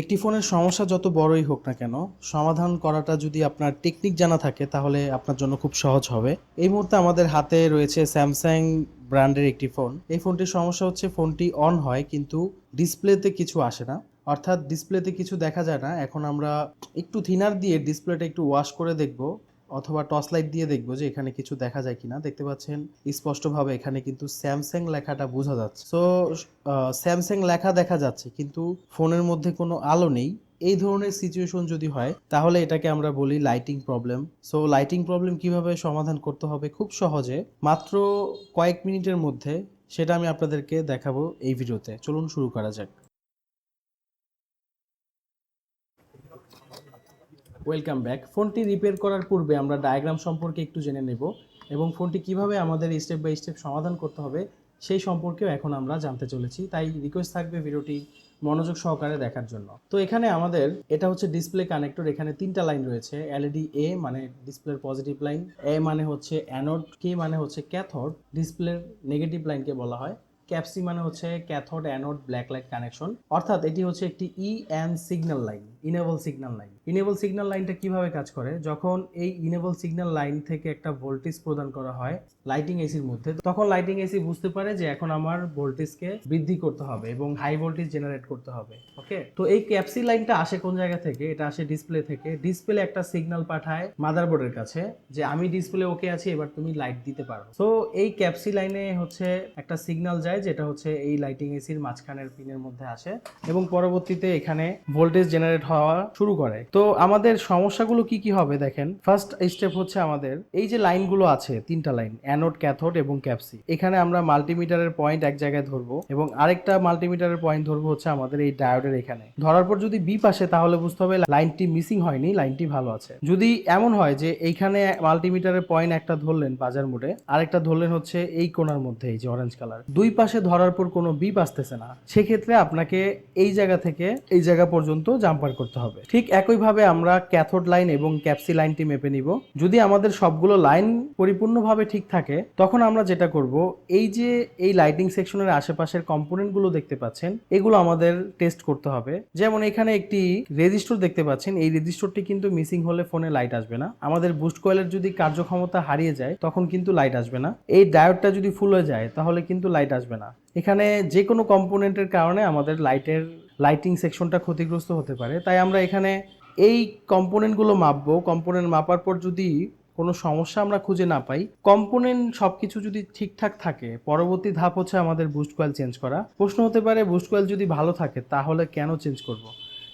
একটি ফোনের সমস্যা যত বড়ই হোক না কেন, সমাধান করাটা যদি আপনার টেকনিক জানা থাকে, তাহলে আপনার জন্য খুব সহজ হবে। এই মুহূর্তে আমাদের হাতে রয়েছে স্যামসাং ব্র্যান্ডের একটি ফোন এই ফোনটির সমস্যা হচ্ছে ফোনটি অন হয়, কিন্তু ডিসপ্লেতে কিছু আসে না। অর্থাৎ ডিসপ্লেতে কিছু দেখা যায় না। এখন আমরা একটু থিনার দিয়ে ডিসপ্লেটা একটু ওয়াশ করে দেখব। অথবা টর্চ লাইট দিয়ে দেখব যে এখানে কিছু দেখা যায় কিনা। দেখতে পাচ্ছেন স্পষ্টভাবে এখানে কিন্তু স্যামসাং লেখাটা বোঝা যাচ্ছে। সো স্যামসাং লেখা দেখা যাচ্ছে কিন্তু ফোনের মধ্যে কোনো আলো নেই। এই ধরনের সিচুয়েশন যদি হয়, তাহলে এটাকে আমরা বলি lighting problem so lighting problem কীভাবে সমাধান করতে হবে? খুব সহজে। মাত্র কয়েক মিনিটের মধ্যে সেটা আমি আপনাদেরকে দেখাবো এই ভিডিওতে চলুন শুরু করা যাক। ওয়েলকাম ব্যাক ফোনটি রিপেয়ার করার পূর্বে আমরা ডায়াগ্রাম সম্পর্কে একটু জেনে নেব এবং ফোনটি কীভাবে আমাদের স্টেপ বাই স্টেপ সমাধান করতে হবে সেই সম্পর্কেও এখন আমরা জানতে চলেছি। তাই রিকোয়েস্ট থাকবে ভিডিওটি মনোযোগ সহকারে দেখার জন্য। তো এখানে আমাদের এটা হচ্ছে ডিসপ্লে কানেক্টর এখানে তিনটা লাইন রয়েছে। এলইডি এ মানে ডিসপ্লের পজিটিভ লাইন এ মানে হচ্ছে অ্যানোড কে মানে হচ্ছে ক্যাথোড ডিসপ্লের নেগেটিভ লাইনকে বলা হয়। ক্যাপসি মানে হচ্ছে cathode anode black light connection অর্থাৎ এটি হচ্ছে একটি ই an signal line enable signal line enable signal লাইনটা কীভাবে কাজ করে? যখন এই ইনেবল সিগন্যাল লাইন থেকে একটা ভোল্টেজ প্রদান করা হয় লাইটিং এসির মধ্যে, তখন লাইটিং এসি বুঝতে পারে যে এখন আমার ভোল্টেজকে বৃদ্ধি করতে হবে এবং হাই ভোল্টেজ জেনারেট করতে হবে ওকে তো এই ক্যাপসি লাইনটা আসে কোন জায়গা থেকে? এটা আসে ডিসপ্লে থেকে। ডিসপ্লে একটা সিগন্যাল পাঠায় মাদারবোর্ডের কাছে যে আমি ডিসপ্লে ওকে আছি, এবার তুমি লাইট দিতে পারো। তো এই ক্যাপসি লাইনে হচ্ছে একটা সিগন্যাল যায় যেটা হচ্ছে এই লাইটিং এসির মাঝখানের পিনের মধ্যে আসে এবং পরবর্তীতে এখানে ভোল্টেজ জেনারেট হওয়া শুরু করে। তো আমাদের সমস্যাগুলো কি কি হবে দেখেন। ফার্স্ট স্টেপ হচ্ছে আমাদের এই যে লাইনগুলো আছে, তিনটা লাইন অ্যানোড ক্যাথোড এবং ক্যাপসি এখানে আমরা মাল্টিমিটারের পয়েন্ট এক জায়গায় ধরবো এবং আরেকটা মাল্টিমিটারের পয়েন্ট ধরবো হচ্ছে আমাদের এই ডায়োডের এখানে। ধরার পর যদি বিপ আসে তাহলে বুঝতে হবে লাইনটি মিসিং হয়নি, লাইনটি ভালো আছে। যদি এমন হয় যে এইখানে মাল্টিমিটারের পয়েন্ট একটা ধরলেন বাজার মোডে, আরেকটা ধরলেন হচ্ছে এই কোণার মধ্যে, এই যে অরেঞ্জ কালার দুই পাশে ধরার পর কোনো বিপ আসতেছে না। সেক্ষেত্রে আপনাকে এই জায়গা থেকে এই জায়গা পর্যন্ত জাম্পার করতে হবে। ঠিক একইভাবে আমরা ক্যাথোড লাইন এবং ক্যাপসি লাইনটি মেপে নিব। যদি আমাদের সবগুলো লাইন পরিপূর্ণভাবে ঠিক থাকে, তখন আমরা যেটা করব, এই যে এই লাইটিং সেকশনের আশেপাশের কম্পোনেন্টগুলো দেখতে পাচ্ছেন, এগুলো আমাদের টেস্ট করতে হবে। যেমন এখানে একটি রেজিস্টর দেখতে পাচ্ছেন, এই রেজিস্টরটি কিন্তু মিসিং হলে ফোনে লাইট আসবে না। আমাদের বুস্ট কয়েলের যদি কার্যক্ষমতা হারিয়ে যায়, তখন কিন্তু লাইট আসবে না। এই ডায়োডটা যদি ফুল হয়ে যায়, তাহলে কিন্তু লাইট আসবে না। এখানে যে কোনো কম্পোনেন্টের কারণে আমাদের লাইটের লাইটিং সেকশনটা ক্ষতিগ্রস্ত হতে পারে। তাই আমরা এখানে এই কম্পোনেন্টগুলো মাপবো। কম্পোনেন্ট মাপার পর যদি কোনো সমস্যা আমরা খুঁজে না পাই, কম্পোনেন্ট সব কিছু যদি ঠিকঠাক থাকে, পরবর্তী ধাপ হচ্ছে আমাদের বুস্ট কয়েল চেঞ্জ করা। প্রশ্ন হতে পারে, বুস্ট কয়েল যদি ভালো থাকে, তাহলে কেন চেঞ্জ করব।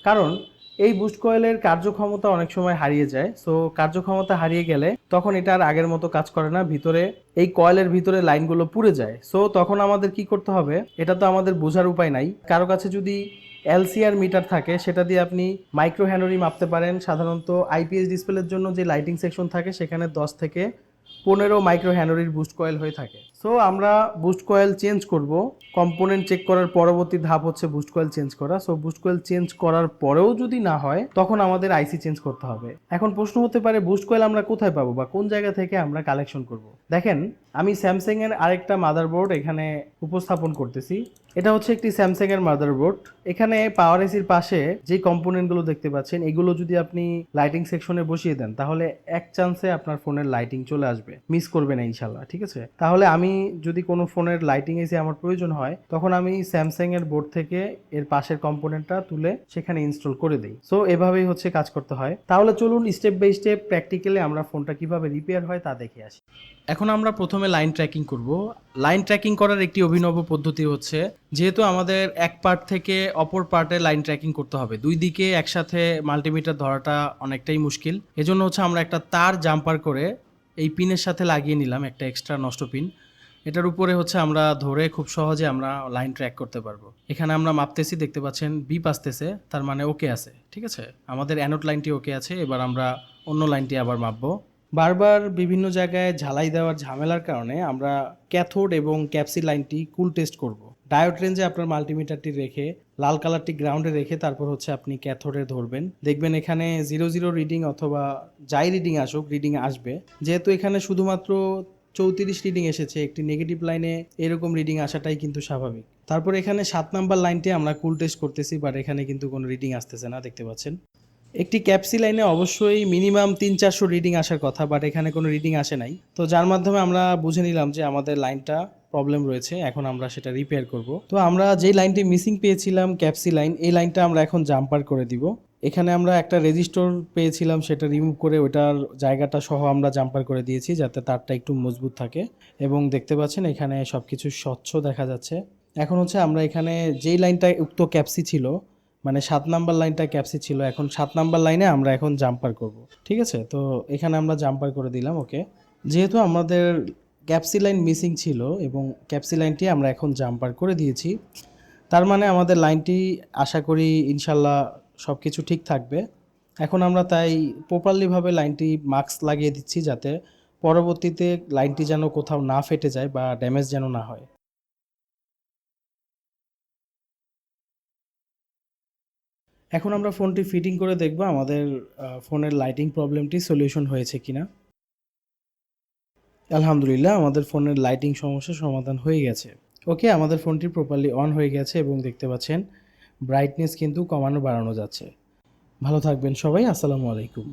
কারণ এই বুস্ট কয়েলের কার্যক্ষমতা অনেক সময় হারিয়ে যায়। সো কার্যক্ষমতা হারিয়ে গেলে তখন এটা আর আগের মতো কাজ করে না। ভিতরে, এই কয়েলের ভিতরে লাইনগুলো পুড়ে যায়। সো তখন আমাদের কি করতে হবে? এটা তো আমাদের বোঝার উপায় নাই। কারও কাছে যদি এলসিআর মিটার থাকে, সেটা দিয়ে আপনি মাইক্রো হ্যানোরি মাপতে পারেন। সাধারণত আইপিএস ডিসপ্লের জন্য যে লাইটিং সেকশন থাকে, সেখানে দশ থেকে পনেরো মাইক্রো হ্যানোরির বুস্ট কয়েল হয়ে থাকে। সো আমরা বুস্ট কয়েল চেঞ্জ করব। কম্পোনেন্ট চেক করার পরবর্তী ধাপ হচ্ছে বুস্ট কয়েল চেঞ্জ করা। সো বুস্ট কয়েল চেঞ্জ করার পরেও যদি না হয়, তখন আমাদের আইসি চেঞ্জ করতে হবে। এখন প্রশ্ন হতে পারে বুস্ট কয়েল আমরা কোথায় পাবো বা কোন জায়গা থেকে আমরা কালেকশন করব? দেখেন, আমি স্যামসাং এর আরেকটা মাদারবোর্ড এখানে উপস্থাপন করতেছি। এটা হচ্ছে একটি স্যামসাং এর মাদারবোর্ড এখানে পাওয়ার এসির পাশে যে কম্পোনেন্টগুলো দেখতে পাচ্ছেন, এগুলো যদি আপনি লাইটিং সেকশনে বসিয়ে দেন, তাহলে এক চান্সে আপনার ফোনের লাইটিং চলে আসবে। মিস করবে না ইনশাল্লাহ ঠিক আছে? তাহলে আমি যদি কোনো ফোনের লাইটিং এসে আমার প্রয়োজন হয়, তখন আমি স্যামসাং এর বোর্ড থেকে এর পাশের কম্পোনেন্টটা তুলে সেখানে ইনস্টল করে দিই। সো এভাবেই হচ্ছে কাজ করতে হয়। তাহলে চলুন স্টেপ বাই স্টেপ প্র্যাকটিক্যালি আমরা ফোনটা কীভাবে রিপেয়ার হয় তা দেখে আসি। এখন আমরা প্রথমে লাইন ট্র্যাকিং করব। লাইন ট্র্যাকিং করার একটি অভিনব পদ্ধতি হচ্ছে, যেহেতু আমাদের এক পার্ট থেকে অপর পার্টে লাইন ট্র্যাকিং করতে হবে। দুই দিকে একসাথে মাল্টিমিটার ধরাটা অনেকটাই মুশকিল। এজন্য হচ্ছে আমরা একটা তার জাম্পার করে এই পিনের সাথে লাগিয়ে নিলাম, একটা এক্সট্রা নষ্ট পিন এটার উপরে হচ্ছে আমরা ধরে খুব সহজে আমরা লাইন ট্র্যাক করতে পারব। এখানে আমরা মাপতেছি, দেখতে পাচ্ছেন বিপ আসতেছে, তার মানে ওকে আছে, ঠিক আছে? আমাদের অ্যানোট লাইনটি ওকে আছে, এবার আমরা অন্য লাইনটি আবার মাপবো। বারবার বিভিন্ন জায়গায় ঝালাই দেওয়ার ঝামেলার কারণে আমরা ক্যাথোড এবং ক্যাপসি লাইনটি কুল টেস্ট করব। ডায়োড রেঞ্জে আপনার মাল্টিমিটারটি রেখে, লাল কালারটি গ্রাউন্ডে রেখে তারপর হচ্ছে আপনি ক্যাথোডে ধরবেন। দেখবেন এখানে জিরো জিরো রিডিং অথবা যাই রিডিং আসুক রিডিং আসবে। যেহেতু এখানে শুধুমাত্র চৌত্রিশ রিডিং এসেছে, একটি নেগেটিভ লাইনে এরকম রিডিং আসাটাই কিন্তু স্বাভাবিক। তারপর এখানে সাত নাম্বার লাইনটি আমরা কুল টেস্ট করতেছি বাট এখানে কিন্তু কোনো রিডিং আসতেছে না, দেখতে পাচ্ছেন। একটি ক্যাপসি লাইনে অবশ্যই মিনিমাম তিন চারশো রিডিং আসার কথা বাট এখানে কোনো রিডিং আসে নাই। তো যার মাধ্যমে আমরা বুঝে নিলাম যে আমাদের লাইনটা প্রবলেম রয়েছে, এখন আমরা সেটা রিপেয়ার করব। তো আমরা যেই লাইনটি মিসিং পেয়েছিলাম ক্যাপসি লাইন এই লাইনটা আমরা এখন জাম্পার করে দিব। এখানে আমরা একটা রেজিস্টর পেয়েছিলাম, সেটা রিমুভ করে ওটার জায়গাটা সহ আমরা জাম্পার করে দিয়েছি, যাতে তারটা একটু মজবুত থাকে। এবং দেখতে পাচ্ছেন এখানে সব কিছু স্বচ্ছ দেখা যাচ্ছে। এখন হচ্ছে আমরা এখানে যেই লাইনটা উক্ত ক্যাপসি ছিল মানে সাত নাম্বার লাইনটা ক্যাপসি ছিল, এখন সাত নাম্বার লাইনে আমরা এখন জাম্পার করব, ঠিক আছে? তো এখানে আমরা জাম্পার করে দিলাম, ওকে। যেহেতু আমাদের ক্যাপসি লাইন মিসিং ছিল এবং ক্যাপসি লাইনটি আমরা এখন জাম্পার করে দিয়েছি, তার মানে আমাদের লাইনটি আশা করি ইনশাল্লাহ সব কিছু ঠিক থাকবে। এখন আমরা তাই প্রপারলিভাবে লাইনটি মাস্ক লাগিয়ে দিচ্ছি যাতে পরবর্তীতে লাইনটি যেন কোথাও না ফেটে যায় বা ড্যামেজ যেন না হয়। এখন আমরা ফোনটি ফিটিং করে দেখব আমাদের ফোনের লাইটিং প্রবলেমটি সলিউশন হয়েছে কিনা। আলহামদুলিল্লাহ, আমাদের ফোনের লাইটিং সমস্যার সমাধান হয়ে গেছে। ওকে আমাদের ফোনটি প্রপারলি অন হয়ে গেছে এবং দেখতে পাচ্ছেন ব্রাইটনেস কিন্তু কমানো বাড়ানো যাচ্ছে। ভালো থাকবেন সবাই আসসালামু আলাইকুম।